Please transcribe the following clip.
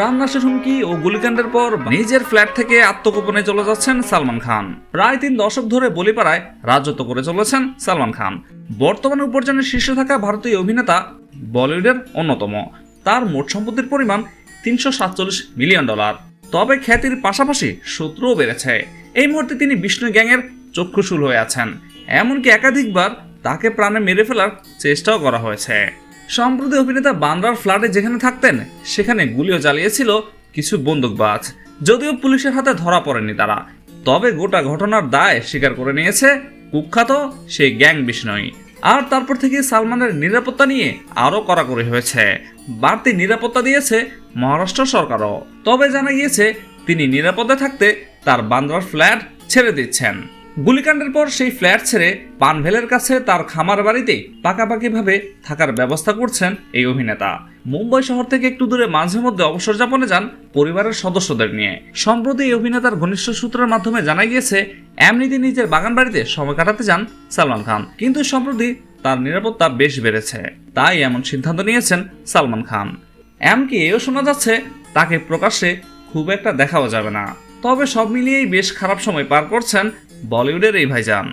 প্রাণনাশের হুমকি ও গুলিকাণ্ডের পর নিজের ফ্ল্যাট থেকে আত্মগোপনে চলে যাচ্ছেন সালমান খান। প্রায় তিন দশক ধরে বলিপাড়ায় রাজত্ব করে চলেছেন সালমান খান। বর্তমানে উপার্জনের শীর্ষে থাকা ভারতীয় অভিনেতা বলিউডের অন্যতম। তার মোট সম্পত্তির পরিমাণ তিনশো সাতচল্লিশ মিলিয়ন ডলার। তবে খ্যাতির পাশাপাশি শত্রুও বেড়েছে। এই মুহূর্তে তিনি বিষ্ণু গ্যাংয়ের চক্ষুশূল হয়ে আছেন। এমনকি একাধিকবার তাকে প্রাণে মেরে ফেলার চেষ্টাও করা হয়েছে। সম্প্রতি অভিনেতা বান্দ্রার ফ্ল্যাটে যেখানে থাকতেন, সেখানে গুলিও চালিয়েছিল কিছু বন্দুকবাজ। যদিও পুলিশের হাতে ধরা পড়েনি তারা, তবে গোটা ঘটনার দায় স্বীকার করে নিয়েছে কুখ্যাত সেই গ্যাং বিষ্ণই আর তারপর থেকে সালমানের নিরাপত্তা নিয়ে আরও কড়াকড়ি হয়েছে। বাড়তি নিরাপত্তা দিয়েছে মহারাষ্ট্র সরকারও। তবে জানা গিয়েছে, তিনি নিরাপদে থাকতে তার বান্দ্রার ফ্ল্যাট ছেড়ে দিচ্ছেন। গুলিকাণ্ডের পর সেই ফ্ল্যাট ছেড়ে পানভেলের কাছে তার খামার বাড়িতে পাকাপাকিভাবে থাকার ব্যবস্থা করছেন এই অভিনেতা। মুম্বাই শহর থেকে একটু দূরে মাঝে মধ্যে অবসর যাপনে যান পরিবারের সদস্যদের নিয়ে। সম্প্রতি এই অভিনেতার ঘনিষ্ঠ সূত্রের মাধ্যমে জানা গিয়েছে, এমনিতে নিজের বাগান বাড়িতে সময় কাটাতে যান সালমান খান, কিন্তু সম্প্রতি তার নিরাপত্তা বেশ বেড়েছে। তাই এমন সিদ্ধান্ত নিয়েছেন সালমান খান। এমনকি এও শোনা যাচ্ছে, তাকে প্রকাশ্যে খুব একটা দেখাও যাবে না। তবে সব মিলিয়েই বেশ খারাপ সময় পার করছেন বলিউডের এই ভাইজান।